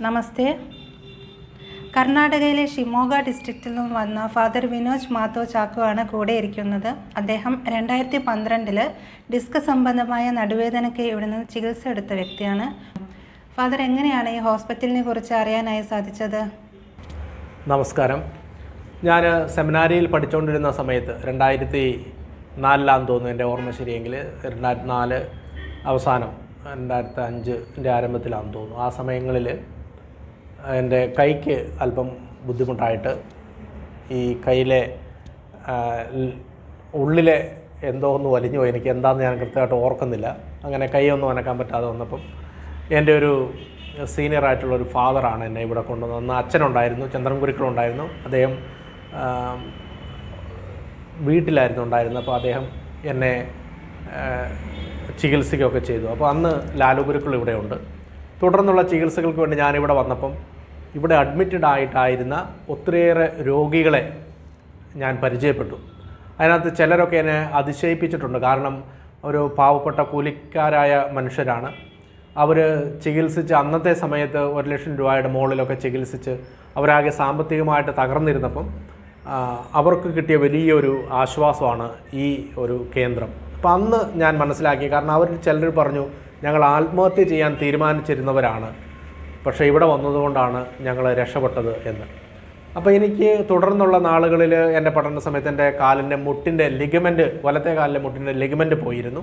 നമസ്തേ. കർണാടകയിലെ ഷിമോഗ ഡിസ്ട്രിക്റ്റിൽ നിന്ന് വന്ന ഫാദർ വിനോജ് മാത്തോ ചാക്കോ ആണ് കൂടെ ഇരിക്കുന്നത്. അദ്ദേഹം രണ്ടായിരത്തി പന്ത്രണ്ടിൽ ഡിസ്ക് സംബന്ധമായ നടുവേദനയ്ക്ക് ഇവിടെ നിന്ന് ചികിത്സ എടുത്ത വ്യക്തിയാണ്. ഫാദർ എങ്ങനെയാണ് ഈ ഹോസ്പിറ്റലിനെ കുറിച്ച് അറിയാനായി സാധിച്ചത്? നമസ്കാരം. ഞാൻ സെമിനാരിയിൽ പഠിച്ചുകൊണ്ടിരുന്ന സമയത്ത് രണ്ടായിരത്തി നാലിലാന്ന് തോന്നുന്നു എന്റെ ഓർമ്മ ശരിയെങ്കിൽ രണ്ടായിരത്തി നാല് അവസാനം രണ്ടായിരത്തി അഞ്ചിന്റെ ആരംഭത്തിലാണെന്ന് തോന്നുന്നു. ആ സമയങ്ങളിൽ എന്റെ കൈക്ക് അല്പം ബുദ്ധിമുട്ടായിട്ട് ഈ കയ്യിലെ ഉള്ളിലെ എന്തോ ഒന്ന് വലിഞ്ഞു പോയി. എനിക്ക് എന്താണെന്ന് ഞാൻ കൃത്യമായിട്ട് ഓർക്കുന്നില്ല. അങ്ങനെ കൈയൊന്നും അനക്കാൻ പറ്റാതെ വന്നപ്പം എന്റെ ഒരു സീനിയർ ആയിട്ടുള്ള ഒരു ഫാദറാണ് എന്നെ ഇവിടെ കൊണ്ടുവന്നത്. അന്ന് അച്ഛനുണ്ടായിരുന്നു ചന്ദ്രൻ ഗുരുക്കളുണ്ടായിരുന്നു അദ്ദേഹം വീട്ടിലായിരുന്നു ഉണ്ടായിരുന്നത്. അപ്പോൾ അദ്ദേഹം എന്നെ ചികിത്സിക്കുകയൊക്കെ ചെയ്തു. അപ്പോൾ അന്ന് ലാലു ഗുരുക്കൾ ഇവിടെയുണ്ട്. തുടർന്നുള്ള ചികിത്സകൾക്ക് വേണ്ടി ഞാനിവിടെ വന്നപ്പം ഇവിടെ അഡ്മിറ്റഡ് ആയിട്ടായിരുന്ന ഒത്തിരിയേറെ രോഗികളെ ഞാൻ പരിചയപ്പെട്ടു. അതിനകത്ത് ചിലരൊക്കെ എന്നെ അതിശയിപ്പിച്ചിട്ടുണ്ട്. കാരണം ഒരു പാവപ്പെട്ട കൂലിക്കാരായ മനുഷ്യരാണ്. അവർ ചികിത്സിച്ച് അന്നത്തെ സമയത്ത് ഒരു ലക്ഷം രൂപയുടെ മുകളിലൊക്കെ ചികിത്സിച്ച് അവരാകെ സാമ്പത്തികമായിട്ട് തകർന്നിരുന്നപ്പം അവർക്ക് കിട്ടിയ വലിയൊരു ആശ്വാസമാണ് ഈ ഒരു കേന്ദ്രം. അപ്പം അന്ന് ഞാൻ മനസ്സിലാക്കി. കാരണം അവർ ചിലർ പറഞ്ഞു ഞങ്ങൾ ആത്മഹത്യ ചെയ്യാൻ തീരുമാനിച്ചിരുന്നവരാണ്. പക്ഷേ ഇവിടെ വന്നതുകൊണ്ടാണ് ഞങ്ങൾ രക്ഷപ്പെട്ടത് എന്ന്. അപ്പോൾ എനിക്ക് തുടർന്നുള്ള നാളുകളിൽ എന്റെ പഠന സമയത്ത് എന്റെ കാലിന്റെ മുട്ടിന്റെ ലിഗമെന്റ് വലത്തെ കാലിന്റെ മുട്ടിന്റെ ലിഗമെന്റ് പോയിരുന്നു.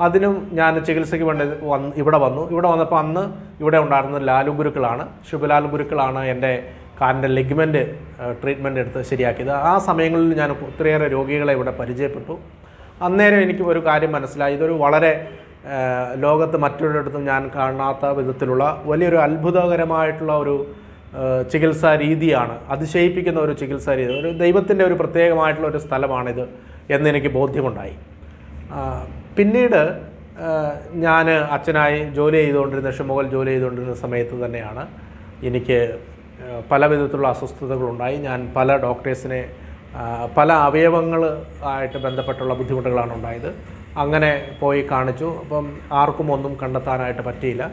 അതിനും ഞാൻ ചികിത്സയ്ക്ക് വേണ്ടി വന്ന് ഇവിടെ വന്നു. ഇവിടെ വന്നപ്പോൾ അന്ന് ഇവിടെ ഉണ്ടായിരുന്നത് ലാലു ഗുരുക്കളാണ്. ശുഭലാൽ ഗുരുക്കളാണ് എന്റെ കാലിന്റെ ലിഗമെന്റ് ട്രീറ്റ്മെന്റ് എടുത്ത് ശരിയാക്കിയത്. ആ സമയങ്ങളിൽ ഞാൻ ഒത്തിരിയേറെ രോഗികളെ ഇവിടെ പരിചയപ്പെട്ടു. അന്നേരം എനിക്ക് ഒരു കാര്യം മനസ്സിലായി. ഇതൊരു വളരെ ലോകത്ത് മറ്റൊരിടത്തും ഞാൻ കാണാത്ത വിധത്തിലുള്ള വലിയൊരു അത്ഭുതകരമായിട്ടുള്ള ഒരു ചികിത്സാ രീതിയാണ് അതിശയിപ്പിക്കുന്ന ഒരു ചികിത്സാ രീതി ഒരു ദൈവത്തിന്റെ ഒരു പ്രത്യേകമായിട്ടുള്ള ഒരു സ്ഥലമാണിത് എന്നെനിക്ക് ബോധ്യമുണ്ടായി. പിന്നീട് ഞാൻ അച്ഛനായി ജോലി ചെയ്തുകൊണ്ടിരുന്ന ഷിമുകൽ ജോലി ചെയ്തുകൊണ്ടിരുന്ന സമയത്ത് തന്നെയാണ് എനിക്ക് പല വിധത്തിലുള്ള അസ്വസ്ഥതകളുണ്ടായി. ഞാൻ പല ഡോക്ടേഴ്സിനെ പല അവയവങ്ങൾ ആയിട്ട് ബന്ധപ്പെട്ടുള്ള ബുദ്ധിമുട്ടുകളാണ് ഉണ്ടായത്. അങ്ങനെ പോയി കാണിച്ചു. അപ്പം ആർക്കും ഒന്നും കണ്ടെത്താനായിട്ട് പറ്റിയില്ല.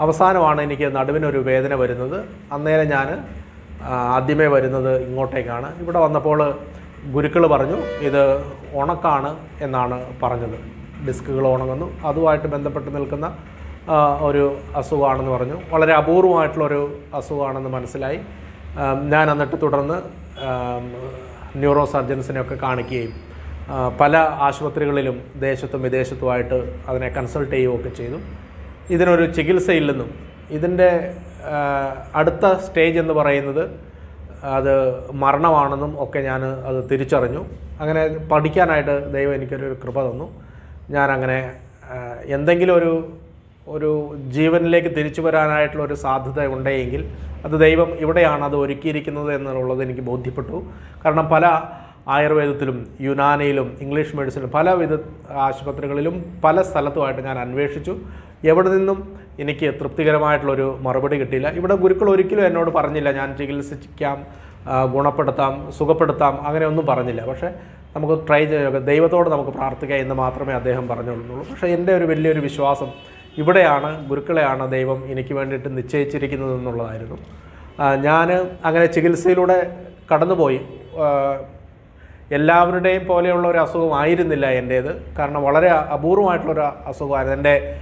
അവസാനമാണ് എനിക്ക് നടുവിനൊരു വേദന വരുന്നത്. അന്നേരം ഞാൻ ആദ്യമേ വരുന്നത് ഇങ്ങോട്ടേക്കാണ്. ഇവിടെ വന്നപ്പോൾ ഗുരുക്കൾ പറഞ്ഞു ഇത് ഉണക്കാണ് എന്നാണ് പറഞ്ഞത്. ഡിസ്കുകൾ ഉണങ്ങുന്നു. അതുമായിട്ട് ബന്ധപ്പെട്ട് നിൽക്കുന്ന ഒരു അസുഖമാണെന്ന് പറഞ്ഞു. വളരെ അപൂർവമായിട്ടുള്ളൊരു അസുഖമാണെന്ന് മനസ്സിലായി. ഞാൻ എന്നിട്ട് തുടർന്ന് ന്യൂറോ സർജൻസിനെയൊക്കെ കാണിക്കുകയും പല ആശുപത്രികളിലും ദേശത്തും വിദേശത്തുമായിട്ട് അതിനെ കൺസൾട്ട് ചെയ്യുകയൊക്കെ ചെയ്തു. ഇതിനൊരു ചികിത്സയില്ലെന്നും ഇതിന്റെ അടുത്ത സ്റ്റേജ് എന്ന് പറയുന്നത് അത് മരണമാണെന്നും ഒക്കെ ഞാൻ അത് തിരിച്ചറിഞ്ഞു. അങ്ങനെ പഠിക്കാനായിട്ട് ദൈവം എനിക്കൊരു കൃപ തന്നു. ഞാനങ്ങനെ എന്തെങ്കിലും ഒരു ഒരു ജീവനിലേക്ക് തിരിച്ചു വരാനായിട്ടുള്ള ഒരു സാധ്യത ഉണ്ടെങ്കിൽ അത് ദൈവം ഇവിടെയാണ് അത് ഒരുക്കിയിരിക്കുന്നത് എന്നുള്ളത് എനിക്ക് ബോധ്യപ്പെട്ടു. കാരണം പല ആയുർവേദത്തിലും യുനാനയിലും ഇംഗ്ലീഷ് മെഡിസിനും പല വിധ ആശുപത്രികളിലും പല സ്ഥലത്തുമായിട്ട് ഞാൻ അന്വേഷിച്ചു. എവിടെ നിന്നും എനിക്ക് തൃപ്തികരമായിട്ടുള്ളൊരു മറുപടി കിട്ടിയില്ല. ഇവിടെ ഗുരുക്കൾ ഒരിക്കലും എന്നോട് പറഞ്ഞില്ല ഞാൻ ചികിത്സിക്കാം ഗുണപ്പെടുത്താം സുഖപ്പെടുത്താം അങ്ങനെയൊന്നും പറഞ്ഞില്ല. പക്ഷേ നമുക്ക് ട്രൈ ചെയ്യുക ദൈവത്തോട് നമുക്ക് പ്രാർത്ഥിക്കാം എന്ന് മാത്രമേ അദ്ദേഹം പറഞ്ഞുള്ളൂ പക്ഷേ എന്റെ ഒരു വലിയൊരു വിശ്വാസം ഇവിടെയാണ് ഗുരുക്കളെയാണ് ദൈവം എനിക്ക് വേണ്ടിയിട്ട് നിശ്ചയിച്ചിരിക്കുന്നത് എന്നുള്ളതായിരുന്നു. ഞാൻ അങ്ങനെ ചികിത്സയിലൂടെ കടന്നുപോയി. എല്ലാവരുടെയും പോലെയുള്ള ഒരു അസുഖമായിരുന്നില്ല എന്റേത്. കാരണം വളരെ അപൂർവമായിട്ടുള്ളൊരു അസുഖമായിരുന്നു. എന്റെ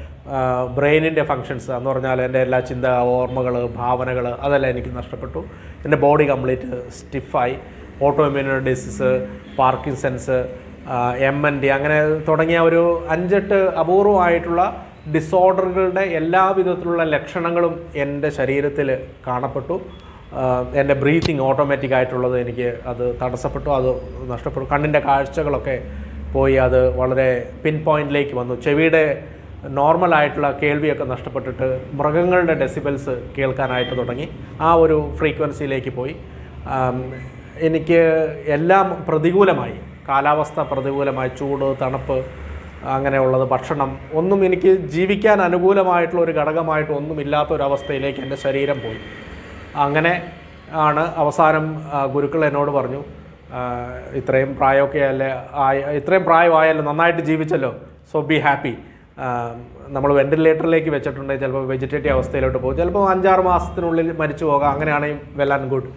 ബ്രെയിനിന്റെ ഫങ്ഷൻസ് എന്ന് പറഞ്ഞാൽ എന്റെ എല്ലാ ചിന്ത ഓർമ്മകൾ ഭാവനകൾ അതെല്ലാം എനിക്ക് നഷ്ടപ്പെട്ടു. എന്റെ body complete സ്റ്റിഫായി. Autoimmune disease Parkinson's M N D അങ്ങനെ തുടങ്ങിയ ഒരു അഞ്ചെട്ട് അപൂർവമായിട്ടുള്ള ഡിസോർഡറുകളുടെ എല്ലാവിധത്തിലുള്ള ലക്ഷണങ്ങളും എന്റെ ശരീരത്തിൽ കാണപ്പെട്ടു. എന്റെ ബ്രീത്തിങ് ഓട്ടോമാറ്റിക് ആയിട്ടുള്ളത് എനിക്ക് അത് തടസ്സപ്പെട്ടു അത് നഷ്ടപ്പെട്ടു. കണ്ണിന്റെ കാഴ്ചകളൊക്കെ പോയി അത് വളരെ പിൻ പോയിന്റിലേക്ക് വന്നു. ചെവിയുടെ നോർമൽ ആയിട്ടുള്ള കേൾവിയൊക്കെ നഷ്ടപ്പെട്ടിട്ട് മൃഗങ്ങളുടെ ഡെസിബൽസ് കേൾക്കാനായിട്ട് തുടങ്ങി. ആ ഒരു ഫ്രീക്വൻസിയിലേക്ക് പോയി. എനിക്ക് എല്ലാം പ്രതികൂലമായി. കാലാവസ്ഥ പ്രതികൂലമായി ചൂട് തണുപ്പ് അങ്ങനെയുള്ളത് ഭക്ഷണം ഒന്നും എനിക്ക് ജീവിക്കാൻ അനുകൂലമായിട്ടുള്ള ഒരു ഘടകമായിട്ട് ഒന്നും ഇല്ലാത്ത അവസ്ഥയിലേക്ക് എന്റെ ശരീരം പോയി. അങ്ങനെ ആണ് അവസാനം ഗുരുക്കൾ എന്നോട് പറഞ്ഞു ഇത്രയും പ്രായമൊക്കെ അല്ലേ ആയ ഇത്രയും പ്രായമായല്ലോ നന്നായിട്ട് ജീവിച്ചല്ലോ സോ ബി ഹാപ്പി നമ്മൾ വെന്റിലേറ്ററിലേക്ക് വെച്ചിട്ടുണ്ടെങ്കിൽ ചിലപ്പോൾ വെജിറ്റേറ്റീവ് അവസ്ഥയിലോട്ട് പോകും ചിലപ്പോൾ അഞ്ചാറ് മാസത്തിനുള്ളിൽ മരിച്ചു പോകാം അങ്ങനെയാണെങ്കിൽ വെൽ ആൻഡ് ഗുഡ്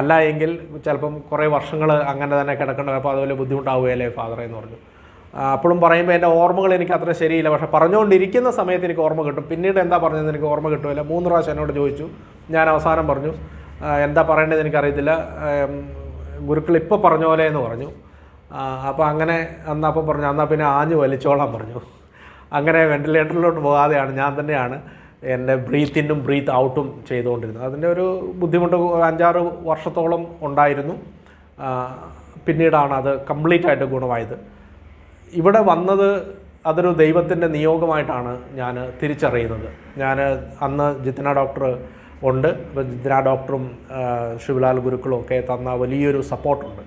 അല്ല എങ്കിൽ ചിലപ്പം കുറേ വർഷങ്ങൾ അങ്ങനെ തന്നെ കിടക്കേണ്ട അപ്പോൾ അതുപോലെ ബുദ്ധിമുട്ടാവുകയല്ലേ ഫാദറെ എന്ന് പറഞ്ഞു. അപ്പോഴും പറയുമ്പോൾ എന്റെ ഓർമ്മകൾ എനിക്ക് അത്ര ശരിയില്ല പക്ഷേ പറഞ്ഞുകൊണ്ടിരിക്കുന്ന സമയത്ത് എനിക്ക് ഓർമ്മ കിട്ടും. പിന്നീട് എന്താ പറഞ്ഞതെന്ന് എനിക്ക് ഓർമ്മ കിട്ടുമില്ല മൂന്ന് പ്രാവശ്യം എന്നോട് ചോദിച്ചു ഞാൻ അവസാനം പറഞ്ഞു. എന്താ പറയേണ്ടത് എനിക്കറിയത്തില്ല. ഗുരുക്കൾ ഇപ്പോൾ പറഞ്ഞ പോലെ എന്ന് പറഞ്ഞു. അപ്പോൾ അങ്ങനെ അന്ന് പറഞ്ഞു അന്നാ പിന്നെ ആഞ്ഞു വലിച്ചോളാൻ പറഞ്ഞു. അങ്ങനെ വെന്റിലേറ്ററിലോട്ട് പോകാതെയാണ് ഞാൻ തന്നെയാണ് എന്റെ ബ്രീത്ത് ഇന്നും ബ്രീത്ത് ഔട്ടും ചെയ്തുകൊണ്ടിരുന്നത്. അതിന്റെ ഒരു ബുദ്ധിമുട്ട് അഞ്ചാറ് വർഷത്തോളം ഉണ്ടായിരുന്നു. പിന്നീടാണ് അത് കംപ്ലീറ്റ് ആയിട്ട് ഗുണമായത്. ഇവിടെ വന്നത് അതൊരു ദൈവത്തിന്റെ നിയോഗമായിട്ടാണ് ഞാൻ തിരിച്ചറിയുന്നത്. ഞാൻ അന്ന് ജിത്തന ഡോക്ടർ ഉണ്ട്. അപ്പോൾ ജിത്ന ഡോക്ടറും ശിവലാൽ ഗുരുക്കളും ഒക്കെ തന്ന വലിയൊരു സപ്പോർട്ടുണ്ട്.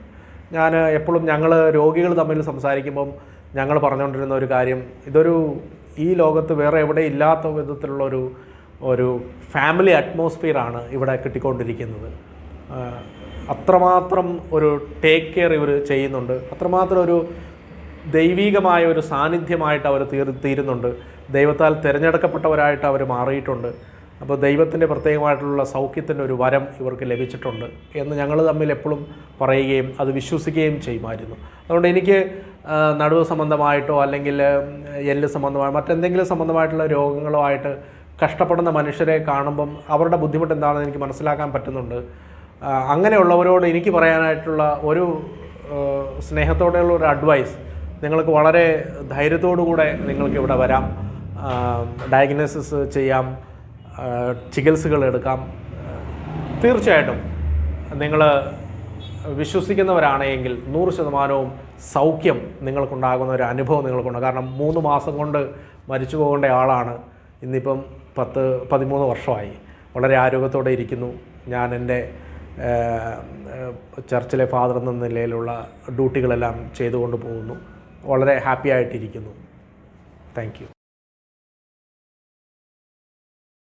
ഞാൻ എപ്പോഴും ഞങ്ങൾ രോഗികൾ തമ്മിൽ സംസാരിക്കുമ്പം ഞങ്ങൾ പറഞ്ഞുകൊണ്ടിരുന്ന ഒരു കാര്യം ഇതൊരു ഈ ലോകത്ത് വേറെ എവിടെ ഇല്ലാത്ത വിധത്തിലുള്ളൊരു ഒരു ഫാമിലി അറ്റ്മോസ്ഫിയറാണ് ഇവിടെ കിട്ടിക്കൊണ്ടിരിക്കുന്നത്. അത്രമാത്രം ഒരു ടേക്ക് കെയർ ഇവർ ചെയ്യുന്നുണ്ട്. അത്രമാത്രം ഒരു ദൈവീകമായ ഒരു സാന്നിധ്യമായിട്ട് അവർ തീർ തീരുന്നുണ്ട്. ദൈവത്താൽ തിരഞ്ഞെടുക്കപ്പെട്ടവരായിട്ട് അവർ മാറിയിട്ടുണ്ട്. അപ്പോൾ ദൈവത്തിന്റെ പ്രത്യേകമായിട്ടുള്ള സൗഖ്യത്തിന്റെ ഒരു വരം ഇവർക്ക് ലഭിച്ചിട്ടുണ്ട് എന്ന് ഞങ്ങൾ തമ്മിൽ എപ്പോഴും പറയുകയും അത് വിശ്വസിക്കുകയും ചെയ്യുമായിരുന്നു. അതുകൊണ്ട് എനിക്ക് നടുവ് സംബന്ധമായിട്ടോ അല്ലെങ്കിൽ എല്ല് സംബന്ധമായ മറ്റെന്തെങ്കിലും സംബന്ധമായിട്ടുള്ള രോഗങ്ങളോ ആയിട്ട് കഷ്ടപ്പെടുന്ന മനുഷ്യരെ കാണുമ്പം അവരുടെ ബുദ്ധിമുട്ട് എന്താണെന്ന് എനിക്ക് മനസ്സിലാക്കാൻ പറ്റുന്നുണ്ട്. അങ്ങനെയുള്ളവരോട് എനിക്ക് പറയാനായിട്ടുള്ള ഒരു സ്നേഹത്തോടെയുള്ള ഒരു അഡ്വൈസ് നിങ്ങൾക്ക് വളരെ ധൈര്യത്തോടു കൂടെ നിങ്ങൾക്ക് ഇവിടെ വരാം. ഡയഗ്നോസിസ് ചെയ്യാം. ചികിത്സകൾ എടുക്കാം. തീർച്ചയായിട്ടും നിങ്ങൾ വിശ്വസിക്കുന്നവരാണെങ്കിൽ നൂറ് ശതമാനവും സൗഖ്യം നിങ്ങൾക്കുണ്ടാകുന്ന ഒരു അനുഭവം നിങ്ങൾക്കുണ്ട്. കാരണം മൂന്ന് മാസം കൊണ്ട് മരിച്ചു പോകേണ്ട ആളാണ്. ഇന്നിപ്പം പത്ത് പതിമൂന്ന് വർഷമായി. വളരെ ആരോഗ്യത്തോടെ ഇരിക്കുന്നു. ഞാൻ എന്റെ ചർച്ചിലെ ഫാദർ എന്ന നിലയിലുള്ള ഡ്യൂട്ടികളെല്ലാം ചെയ്തുകൊണ്ട് പോകുന്നു. വളരെ ഹാപ്പി ആയിട്ടിരിക്കുന്നു. താങ്ക്